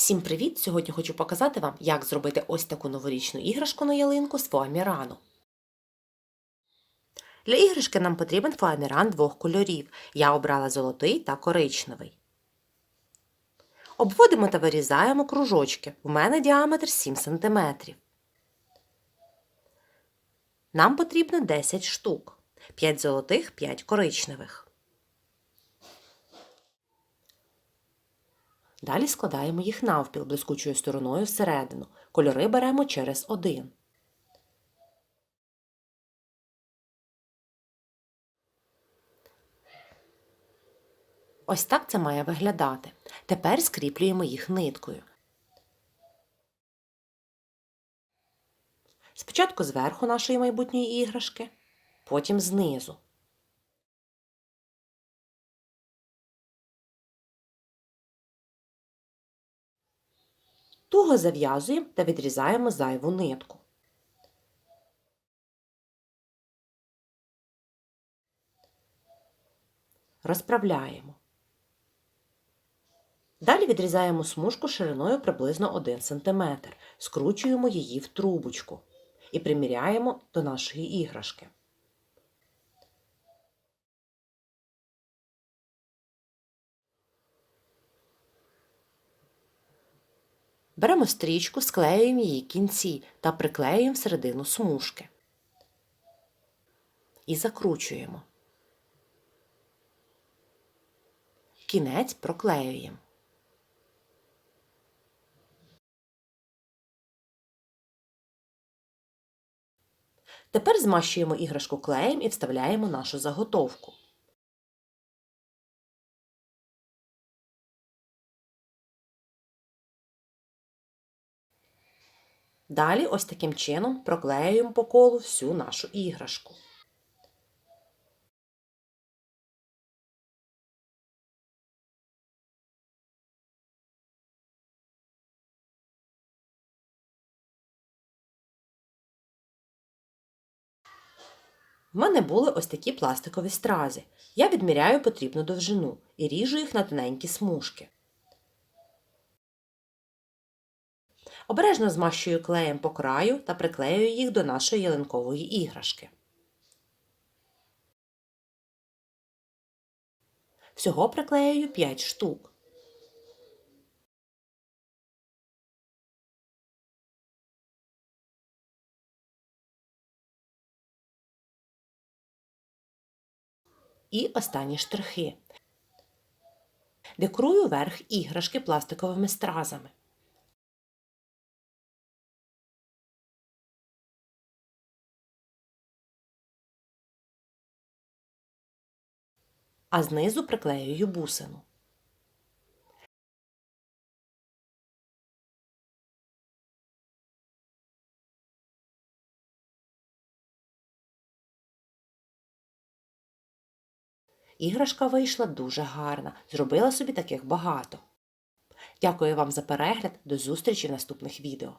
Всім привіт! Сьогодні хочу показати вам, як зробити ось таку новорічну іграшку на ялинку з фоамірану. Для іграшки нам потрібен фоаміран двох кольорів. Я обрала золотий та коричневий. Обводимо та вирізаємо кружочки. У мене діаметр 7 см. Нам потрібно 10 штук. 5 золотих, 5 коричневих. Далі складаємо їх навпіл блискучою стороною всередину. Кольори беремо через один. Ось так це має виглядати. Тепер скріплюємо їх ниткою. Спочатку зверху нашої майбутньої іграшки, потім знизу. Туго зав'язуємо та відрізаємо зайву нитку. Розправляємо. Далі відрізаємо смужку шириною приблизно 1 см, скручуємо її в трубочку і приміряємо до нашої іграшки. Беремо стрічку, склеюємо її кінці та приклеюємо всередину смужки. І закручуємо. Кінець проклеюємо. Тепер змащуємо іграшку клеєм і вставляємо нашу заготовку. Далі ось таким чином проклеюємо по колу всю нашу іграшку. В мене були ось такі пластикові стрази. Я відміряю потрібну довжину і ріжу їх на тоненькі смужки. Обережно змащую клеєм по краю та приклеюю їх до нашої ялинкової іграшки. Всього приклеюю 5 штук. І останні штрихи. Декорую верх іграшки пластиковими стразами. А знизу приклеюю бусину. Іграшка вийшла дуже гарна, зробила собі таких багато. Дякую вам за перегляд, до зустрічі в наступних відео.